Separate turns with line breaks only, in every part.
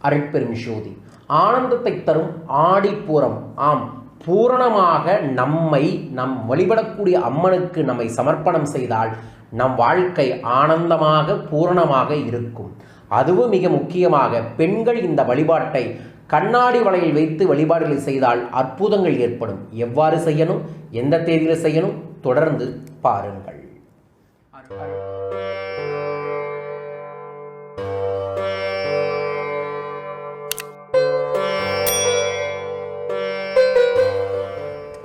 அருட்பெரும் ஜோதி. ஆனந்தத்தை தரும் ஆடிப்பூரம் ஆம் பூரணமாக நம்மை நம் வழிபடக்கூடிய அம்மனுக்கு நம்மை சமர்ப்பணம் செய்தால் நம் வாழ்க்கை ஆனந்தமாக பூரணமாக இருக்கும். அதுவும் மிக முக்கியமாக பெண்கள் இந்த வழிபாட்டை கண்ணாடி வலையில் வைத்து வழிபாடுகளை செய்தால் அற்புதங்கள் ஏற்படும். எவ்வாறு செய்யணும்? எந்த தேதியில் செய்யணும்? தொடர்ந்து பாருங்கள்.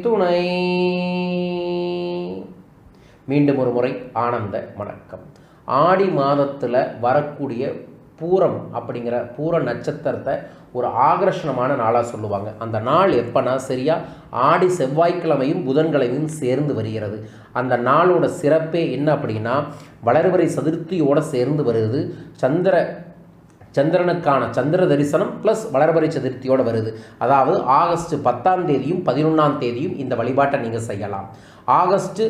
துணை மீண்டும் ஒரு முறை ஆனந்த வணக்கம். ஆடி மாதத்தில் வரக்கூடிய பூரம் அப்படிங்கிற பூர நட்சத்திரத்தை ஒரு ஆகர்ஷணமான நாளாக சொல்லுவாங்க. அந்த நாள் எப்போனா சரியா ஆடி செவ்வாய்க்கிழமையும் புதன்கிழமையும் சேர்ந்து வருகிறது. அந்த நாளோட சிறப்பே என்ன அப்படின்னா வளர்வரை சதுர்த்தியோடு சேர்ந்து வருது சந்திர சந்திரனுக்கான சந்திர தரிசனம் ப்ளஸ் வளர்பறை சதுர்த்தியோடு வருது. அதாவது ஆகஸ்ட் பத்தாம் தேதியும் பதினொன்றாம் தேதியும் இந்த வழிபாட்டை நீங்கள் செய்யலாம். ஆகஸ்ட்டு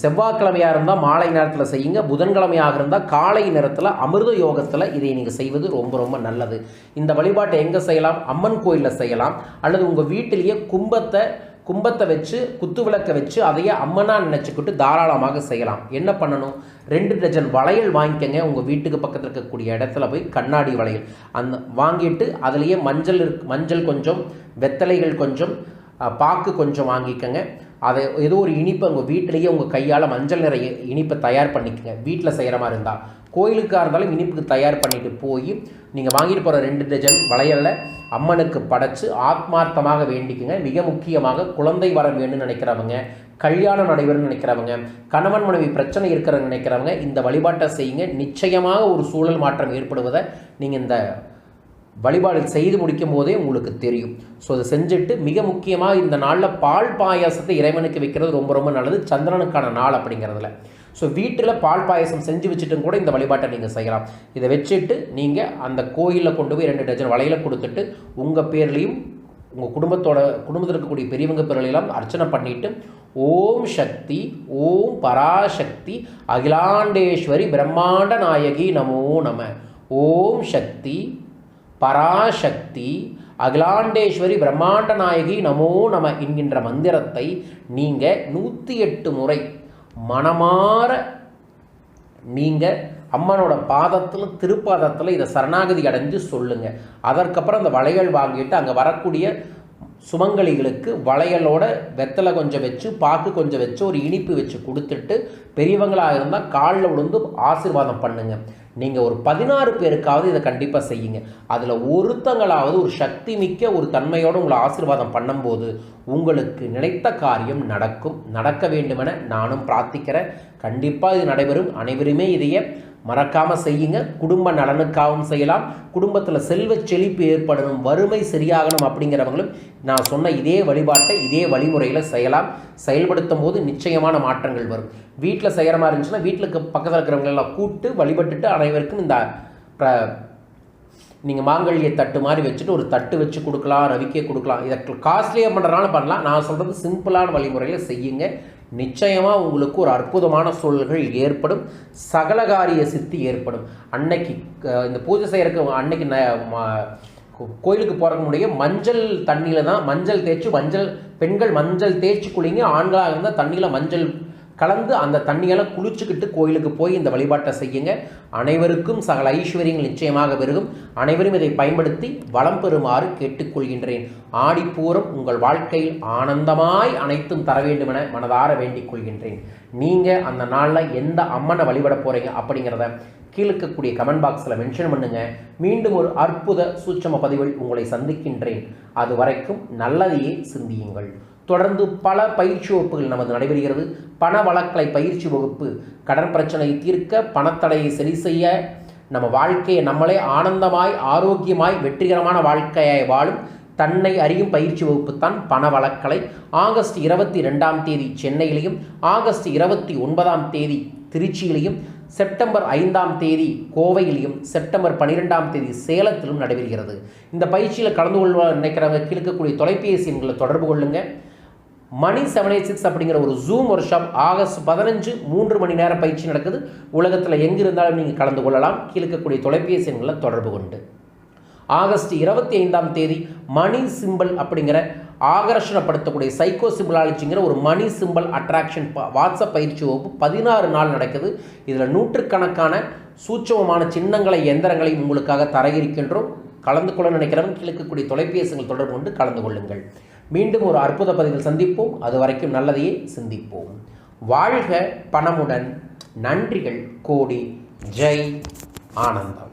செவ்வாய்க்கிழமையாக இருந்தால் மாலை நேரத்தில் செய்யுங்க. புதன்கிழமையாக இருந்தால் காலை நேரத்தில் அமிர்த யோகத்தில் இதை நீங்கள் செய்வது ரொம்ப ரொம்ப நல்லது. இந்த வழிபாட்டை எங்கே செய்யலாம்? அம்மன் கோயிலில் செய்யலாம். அல்லது உங்கள் வீட்டிலேயே கும்பத்தை கும்பத்தை வச்சு குத்து விளக்கை வச்சு அதையே அம்மனாக நினச்சிக்கிட்டு தாராளமாக செய்யலாம். என்ன பண்ணணும்? ரெண்டு டஜன் வளையல் வாங்கிக்கங்க. உங்கள் வீட்டுக்கு பக்கத்தில் இருக்கக்கூடிய இடத்துல போய் கண்ணாடி வளையல். அந்த வாங்கிட்டு அதுலேயே மஞ்சள் இருக்கு மஞ்சள் கொஞ்சம் வெத்தலைகள் கொஞ்சம் பாக்கு கொஞ்சம் வாங்கிக்கோங்க. அதை ஏதோ ஒரு இனிப்பை உங்கள் வீட்டிலேயே உங்கள் கையால் மஞ்சள் நிற இனிப்பை தயார் பண்ணிக்கங்க. வீட்டில் செய்கிற மாதிரி இருந்தால் கோயிலுக்காக இருந்தாலும் இனிப்புக்கு தயார் பண்ணிட்டு போய் நீங்கள் வாங்கிட்டு போகிற ரெண்டு டஜன் வளையலில் அம்மனுக்கு படைச்சு ஆத்மார்த்தமாக வேண்டிக்குங்க. மிக முக்கியமாக குழந்தை வர வேணும்னு நினைக்கிறவங்க கல்யாணம் நடைபெறும்னு நினைக்கிறவங்க கணவன் மனைவி பிரச்சனை இருக்கிறன்னு நினைக்கிறவங்க இந்த வழிபாட்டை செய்யுங்க. நிச்சயமாக ஒரு சூழல் மாற்றம் ஏற்படுவதை நீங்கள் இந்த வழிபாடு செய்து முடிக்கும் போதே உங்களுக்கு தெரியும். ஸோ அதை செஞ்சுட்டு மிக முக்கியமாக இந்த நாளில் பால் பாயாசத்தை இறைவனுக்கு வைக்கிறது ரொம்ப ரொம்ப நல்லது. சந்திரனுக்கான நாள் அப்படிங்கிறதுல. ஸோ வீட்டில் பால் பாயசம் செஞ்சு வச்சுட்டும் கூட இந்த வழிபாட்டை நீங்கள் செய்யலாம். இதை வச்சுட்டு நீங்கள் அந்த கோயிலில் கொண்டு போய் ரெண்டு டஜன் வளையல கொடுத்துட்டு உங்கள் பேர்லேயும் உங்கள் குடும்பத்தோட குடும்பத்தில் இருக்கக்கூடிய பெரியவங்க பிறலையெல்லாம் அர்ச்சனை பண்ணிவிட்டு ஓம் சக்தி ஓம் பராசக்தி அகிலாண்டேஸ்வரி பிரம்மாண்ட நாயகி நமோ நம. ஓம் சக்தி பராசக்தி அகிலாண்டேஸ்வரி பிரம்மாண்ட நாயகி நமோ நம என்கின்ற மந்திரத்தை நீங்கள் நூற்றி எட்டு முறை மனமாற நீங்கள் அம்மனோட பாதத்தில் திருப்பாதத்தில் இதை சரணாகதி அடைஞ்சு சொல்லுங்கள் அதற்கப்புறம் அந்த வளையல் வாங்கிட்டு அங்கே வரக்கூடிய சுமங்கலிகளுக்கு வளையலோட வெத்தலை கொஞ்சம் வச்சு பாக்கு கொஞ்சம் வச்சு ஒரு இனிப்பு வச்சு கொடுத்துட்டு பெரியவங்களாக இருந்தால் காலில் விழுந்து ஆசீர்வாதம் பண்ணுங்கள் நீங்கள் ஒரு பதினாறு பேருக்காவது இதை கண்டிப்பாக செய்யுங்க. அதில் ஒருத்தங்களாவது ஒரு சக்தி மிக்க ஒரு தன்மையோடு உங்களை ஆசீர்வாதம் பண்ணும்போது உங்களுக்கு நினைத்த காரியம் நடக்கும். நடக்க வேண்டுமென நானும் பிரார்த்திக்கிறேன். கண்டிப்பாக இது நடைபெறும். அனைவருமே இதையே மறக்காமல் செய்யுங்க. குடும்ப நலனுக்காகவும் செய்யலாம். குடும்பத்தில் செல்வ செழிப்பு ஏற்படணும். வறுமை சரியாகணும் அப்படிங்கிறவங்களும் நான் சொன்ன இதே வழிபாட்டை இதே வழிமுறையில் செய்யலாம். செயல்படுத்தும் போது நிச்சயமான மாற்றங்கள் வரும். வீட்டில் செய்கிற மாதிரி இருந்துச்சுன்னா வீட்டுக்கு பக்கத்தில் இருக்கிறவங்களெல்லாம் கூப்பிட்டு வழிபட்டுட்டு அனைவருக்கும் இந்த நீங்கள் மாங்கல்ய தட்டு மாதிரி வச்சுட்டு ஒரு தட்டு வச்சு கொடுக்கலாம் ரவிக்கே கொடுக்கலாம். இதை காஸ்ட்லியாக பண்ணுறதுனால பண்ணலாம். நான் சொல்கிறது சிம்பிளான வழிமுறையில் செய்யுங்க. நிச்சயமாக உங்களுக்கு ஒரு அற்புதமான சூழல்கள் ஏற்படும். சகலகாரிய சித்தி ஏற்படும். அன்னைக்கு இந்த பூஜை செய்கிறக்கு அன்னைக்கு கோயிலுக்கு போகிறக்கு முடிய மஞ்சள் தண்ணியில் தான் மஞ்சள் தேய்ச்சி மஞ்சள் பெண்கள் மஞ்சள் தேய்ச்சி குளிங்க ஆண்களாக இருந்தால் தண்ணியில் மஞ்சள் கலந்து அந்த தண்ணியெல்லாம் குளிச்சுக்கிட்டு கோயிலுக்கு போய் இந்த வழிபாட்டை செய்யுங்க. அனைவருக்கும் சகல ஐஸ்வர்யங்கள் நிச்சயமாக பெருகும். அனைவரும் இதை பயன்படுத்தி வளம் பெறுமாறு கேட்டுக்கொள்கின்றேன். ஆடிப்பூரம் உங்கள் வாழ்க்கையில் ஆனந்தமாய் அனைத்தும் தர வேண்டும் என மனதார வேண்டிக் கொள்கின்றேன். நீங்கள் அந்த நாளில் எந்த அம்மனை வழிபட போகிறீங்க அப்படிங்கிறத கீழக்கக்கூடிய கமெண்ட் பாக்ஸில் மென்ஷன் பண்ணுங்க. மீண்டும் ஒரு அற்புத சூட்சம பதிவில் உங்களை சந்திக்கின்றேன். அது வரைக்கும் நல்லதையே சிந்தியுங்கள். தொடர்ந்து பல பயிற்சி வகுப்புகள் நமது நடைபெறுகிறது. பண வழக்கலை பயிற்சி வகுப்பு கடன் பிரச்சனை தீர்க்க பணத்தடையை சரி செய்ய நம்ம வாழ்க்கையை நம்மளே ஆனந்தமாய் ஆரோக்கியமாய் வெற்றிகரமான வாழ்க்கையாய் வாழும் தன்னை அறியும் பயிற்சி வகுப்பு தான் பண வழக்கலை. ஆகஸ்ட் இருபத்தி ரெண்டாம் தேதி சென்னையிலையும் ஆகஸ்ட் இருபத்தி ஒன்பதாம் தேதி திருச்சியிலையும் செப்டம்பர் ஐந்தாம் தேதி கோவையிலையும் செப்டம்பர் பன்னிரெண்டாம் தேதி சேலத்திலும் நடைபெறுகிறது. இந்த பயிற்சியில் கலந்து கொள்ள நினைக்கிறவங்க கீழ்க்கக்கூடிய தொலைபேசி எண்களை தொடர்பு கொள்ளுங்கள் மணி செவன் எயிட் சிக்ஸ் அப்படிங்கிற ஒரு ஜூம் ஒர்க் ஷாப் ஆகஸ்ட் பதினஞ்சு மூன்று மணி நேரம் பயிற்சி நடக்குது. உலகத்தில் எங்கே இருந்தாலும் நீங்கள் கலந்து கொள்ளலாம். கீழ்க்கக்கூடிய தொலைபேசி எண்களை தொடர்பு கொண்டு. ஆகஸ்ட் இருபத்தி ஐந்தாம் தேதி மணி சிம்பிள் அப்படிங்கிற ஆகர்ஷணப்படுத்தக்கூடிய சைக்கோ சிம்பிளாலஜிங்கிற ஒரு மணி சிம்பிள் அட்ராக்ஷன் வாட்ஸ்அப் பயிற்சி வகுப்பு பதினாறு நாள் நடக்குது. இதில் நூற்றுக்கணக்கான சூட்சமமான சின்னங்களை எந்திரங்களையும் உங்களுக்காக தர இருக்கின்றோம் கலந்து கொள்ள நினைக்கிறவங்க கிழக்கக்கூடிய தொலைபேசிகள் தொடர்பு கொண்டு கலந்து கொள்ளுங்கள். மீண்டும் ஒரு அற்புத பதிவில் சந்திப்போம். அது வரைக்கும் நல்லதையே சிந்திப்போம். வாழ்க பணமுடன். நன்றிகள். கோடி. ஜெய். ஆனந்தம்.